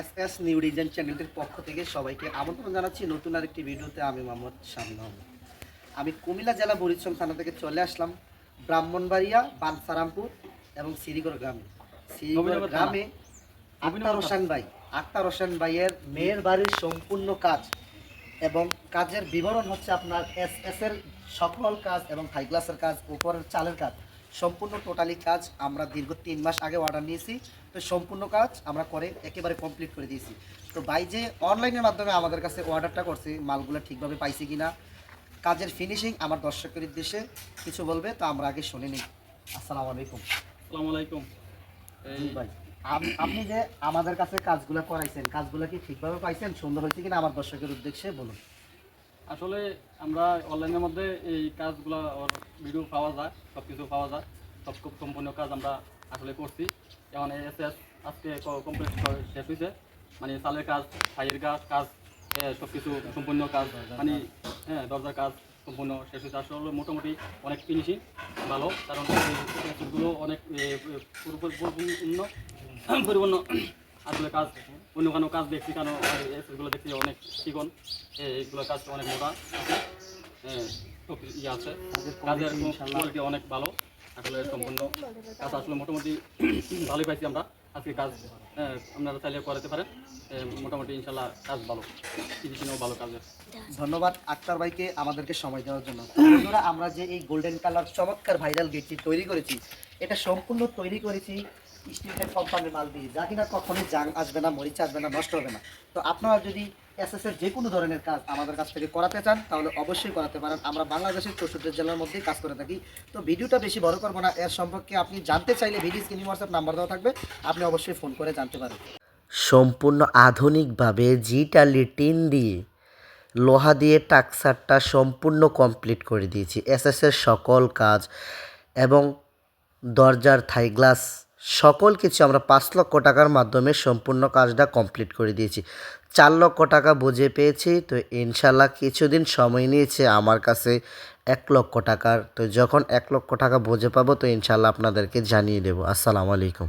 S S new design চ্যানেলটির পক্ষ থেকে সবাইকে আমন্ত্রণ জানাচ্ছি। নতুন আরেকটি ভিডিওতে আমি মোহাম্মদ শামীম আহমদ। আমি কুমিল্লা জেলা বরিশাল থানা থেকে চলে আসলাম ব্রাহ্মণবাড়িয়া বানসারামপুর এবং শ্রীগড় গ্রামে। শ্রীগড় গ্রামে আক্তার হোসেন ভাই আক্তার হোসেন ভাইয়ের মেয়ের বাড়ির সম্পূর্ণ কাজ এবং কাজের বিবরণ হচ্ছে আপনার এস এস এর সকল কাজ এবং হাই ক্লাসের কাজ উপরের চালের কাজ। সম্পূর্ণ টোটালি কাজ আমরা দীর্ঘ তিন মাস আগে অর্ডার নিয়েছি। তো সম্পূর্ণ কাজ আমরা করে একেবারে কমপ্লিট করে দিয়েছি। তো ভাই যে অনলাইনের মাধ্যমে আমাদের কাছে অর্ডারটা করছে মালগুলো ঠিকভাবে পাইছি কি না কাজের ফিনিশিং আমার দর্শকের উদ্দেশ্যে কিছু বলবে তো আমরা আগে শুনে নিই। আসসালামু আলাইকুম। আসসালামু আলাইকুম। ভাই। আপ- আপনি যে আমাদের কাছে কাজগুলো করাইছেন কাজগুলো কি ঠিকভাবে পাইছেন সুন্দর হয়েছে কিনা আমার দর্শকের উদ্দেশ্যে বলুন। আসলে আমরা অনলাইনের মধ্যে এই কাজগুলো ভিডিও পাওয়া যায় সব কিছু পাওয়া যায়। সব খুব সম্পূর্ণ কাজ আমরা আসলে করছি। যেমন এস এস আজকে কমপ্লিট শেষ হয়েছে মানে সালের কাজ ছাইয়ের কাজ কাজ সব কিছু সম্পূর্ণ কাজ মানে হ্যাঁ দরজার কাজ সম্পূর্ণ শেষ হয়েছে আসলে মোটামুটি অনেক ফিনিশিং ভালো, কারণ অনেক পরিপূর্ণ পরিপূর্ণ আসলে কাজ অন্য কোনো কাজ দেখছি কেন এগুলো দেখছি অনেক চিকন এইগুলো কাজ অনেক মোটা ইয়ে আছে। কাজের কোয়ালিটি অনেক ভালো আসলে সম্পূর্ণ কাজ আসলে মোটামুটি ভালোই পাইছি আমরা। আজকে কাজ আপনারা চাইলে করাতে পারেন। মোটামুটি ইনশাল্লাহ কাজ ভালো। ফিনিশিংও ভালো কাজের। ধন্যবাদ আক্তার ভাইকে আমাদেরকে সময় দেওয়ার জন্য। বন্ধুরা আমরা যে এই গোল্ডেন কালার চমৎকার ভাইরাল গেটটি তৈরি করেছি এটা সম্পূর্ণ তৈরি করেছি স্টিলের কোম্পানির মাল দিয়ে যা কিনা কখনোই জাং আসবে না, মরিচ আসবে না, নষ্ট হবে না। তো আপনারা যদি এস যে কোনো ধরনের কাজ আমাদের কাছ থেকে করাতে চান, তাহলে অবশ্যই করাতে পারেন। আমরা বাংলাদেশের চৌষট্টি জেলার মধ্যেই কাজ করে থাকি। তো ভিডিওটা বেশি বড় করব না, এর সম্পর্কে আপনি জানতে চাইলে ভিডিও স্ক্রিনে হোয়াটসঅ্যাপ নাম্বার দেওয়া থাকবে, আপনি অবশ্যই ফোন করে জানতে পারেন। সম্পূর্ণ আধুনিকভাবে জিটালি টিন দিয়ে লোহা দিয়ে টাকসারটা সম্পূর্ণ কমপ্লিট করে দিয়েছি। এসএসের সকল কাজ এবং দরজার থাই গ্লাস সকল কিছু আমরা পাঁচ লক্ষ টাকার মাধ্যমে সম্পূর্ণ কাজটা কমপ্লিট করে দিয়েছি। চার লক্ষ টাকা বুঝে পেয়েছি, তো ইনশাল্লাহ কিছুদিন সময় নিয়েছে আমার কাছে এক লক্ষ টাকার। তো যখন এক লক্ষ টাকা বুঝে পাবো, তো ইনশাল্লাহ আপনাদেরকে জানিয়ে দেবো। আসসালামু আলাইকুম।